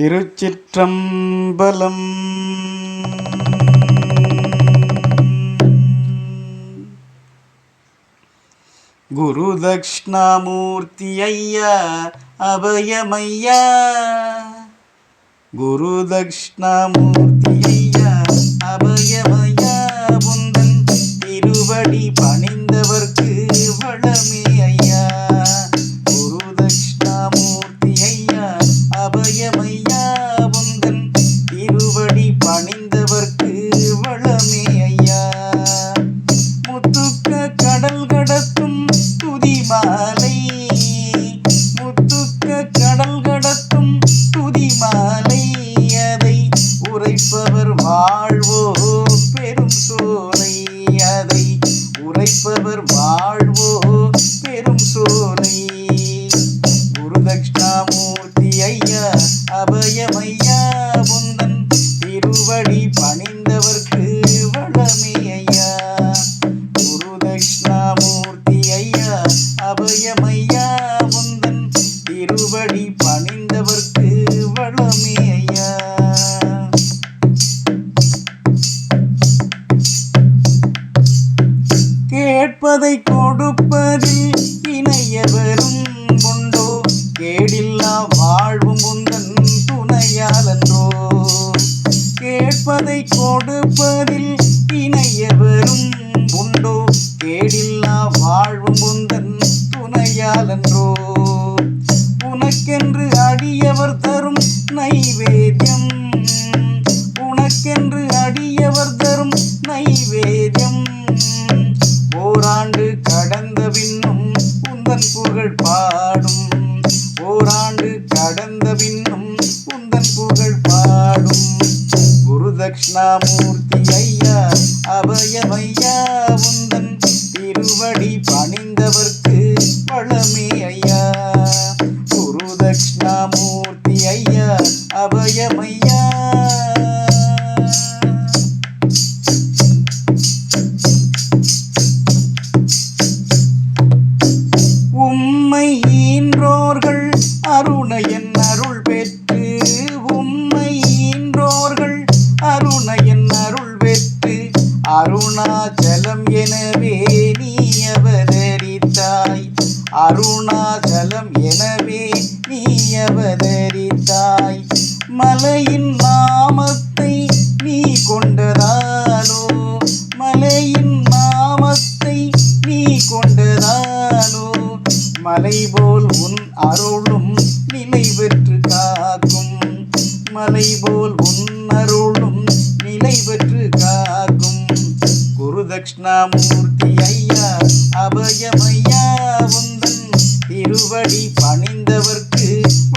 திருச்சிற்றம்பலம். குரு தக்ஷணாமூர்த்தி ஐயா அபயமையா. குரு தக்ஷணாமூர்த்தி ஐயா அபயமையா. புந்தன் திருவடி பா பெரும் பணிந்தவர்க்கு பழமி ஐயா. குரு தட்சிணாமூர்த்தி ஐயா அபயமையா. உம்மை ஈன்றோர்கள் அருணையன் அருள் பெற்று உம்மை ஈன்றோர்கள் அருணையன் அருள் பெற்று அருணாச்ச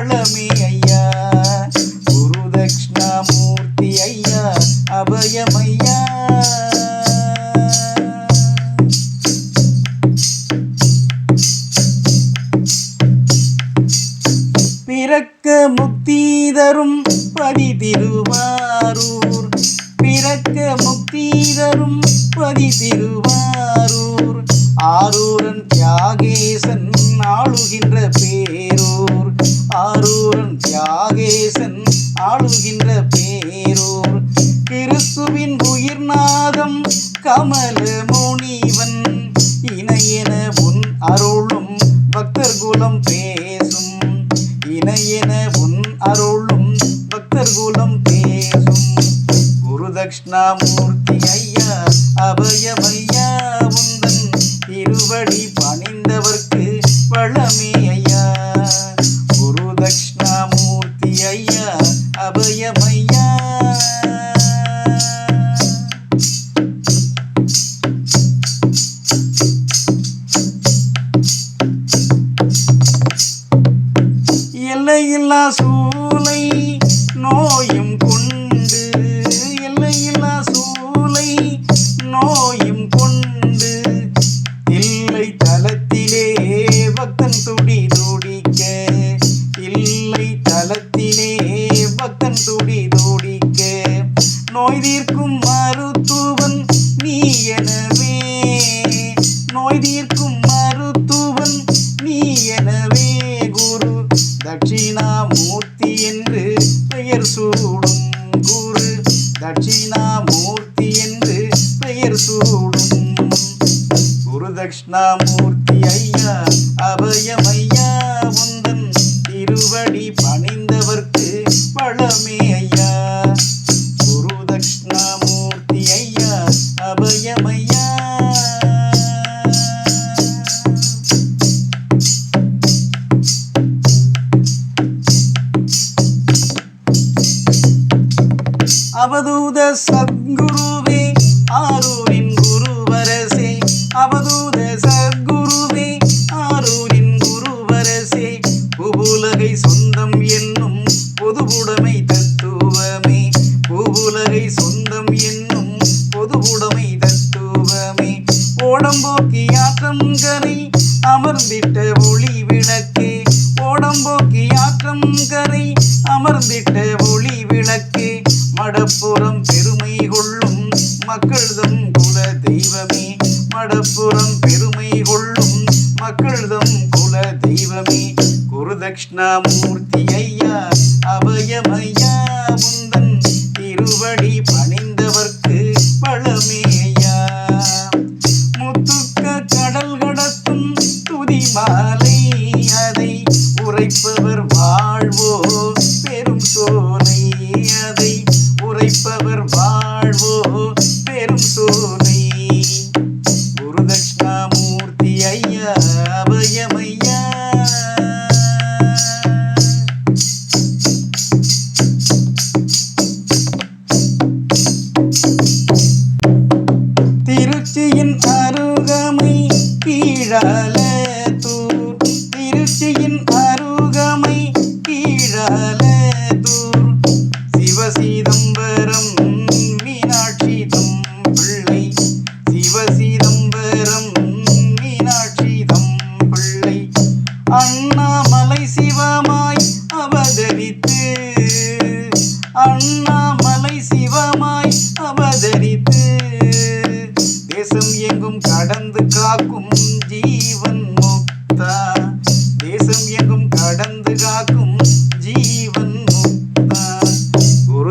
தாளமி ஐயா. குரு தட்சிணாமூர்த்தி ஐயா அபயமையா. பிறக்க முக்தி தரும் பதி திருவாரூர். பிறக்க முக்தி தரும் பதி திருவாரூர். ஆரூரன் தியாகேசன் ஆளுகின்ற பேர் ஆரூரன் தியாகேசன் ஆளுகின்ற பேரூர். கிறிஸ்துவின் உயிர்நாதம் கமல முனிவன் இணையென உன் அருளும் பக்தர் குலம் பேசும். இணையென உன் அருளும் பக்தர் குலம் பேசும். குருதக்ஷணாமூர்த்தி la su பெயர் சூடும் குரு தட்சிணாமூர்த்தி என்று பெயர் சூடும் குரு தட்சிணாமூர்த்தி அவதூத சத்குருவே ஆரூரின் குருவரசே. அவதூத சத்குருவே ஆரூரின் குருவரசே. புவுலகை சொந்தம் என்னும் பொதுவுடைமை என் குல தெய்வமே மடப்புறம் பெருமை கொள்ளும் மக்கள்தம் குல தெய்வமே. குருதக்ஷ்ணாமூர்த்தி ஐயா அபயமையா. mirar.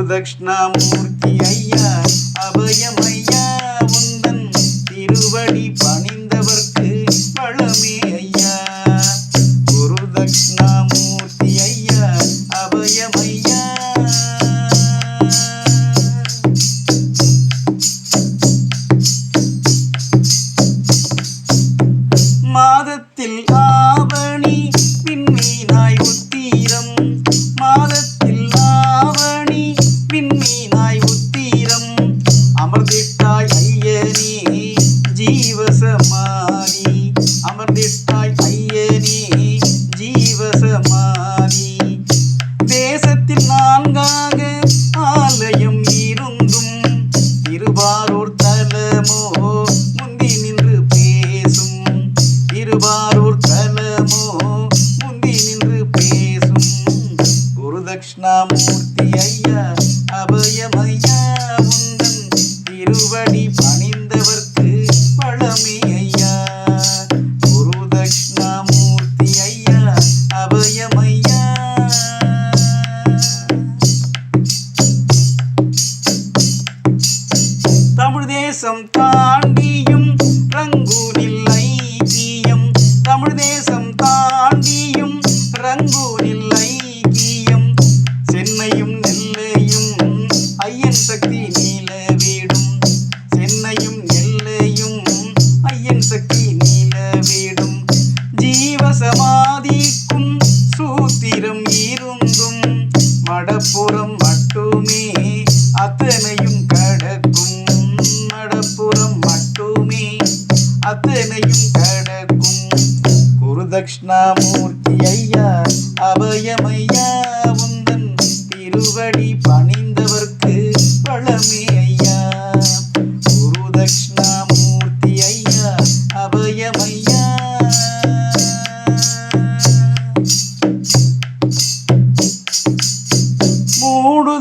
தட்சிணாமூர்த்தி ஐயா அபயமய gong. ஐயன் சக்தி நீல வீடும் சென்னையும் எல்லையும் ஐயன் சக்தி நீல வீடும் ஜீவசமாதிக்கும் சூத்திரம் இருந்தும் மடப்புறம் மட்டுமே அத்தனையும் கடக்கும். மடப்புறம் மட்டுமே அத்தனையும் கடக்கும். குருதக்ஷணாமூர்த்தி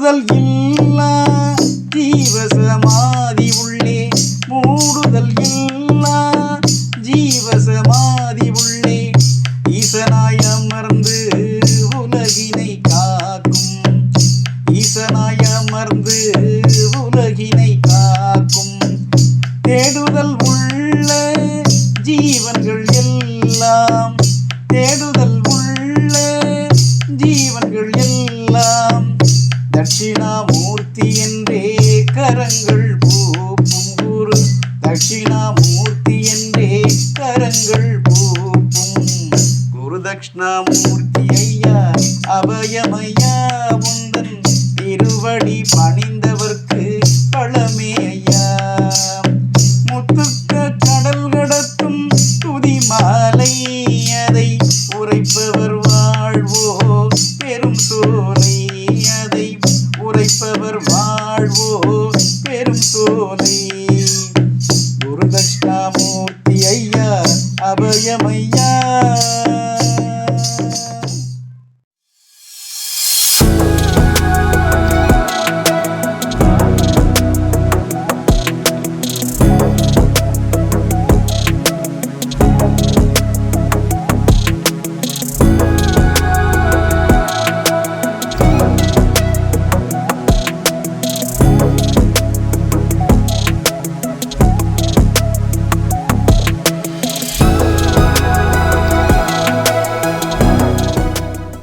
alguien குருதட்சிணாமூர்த்தி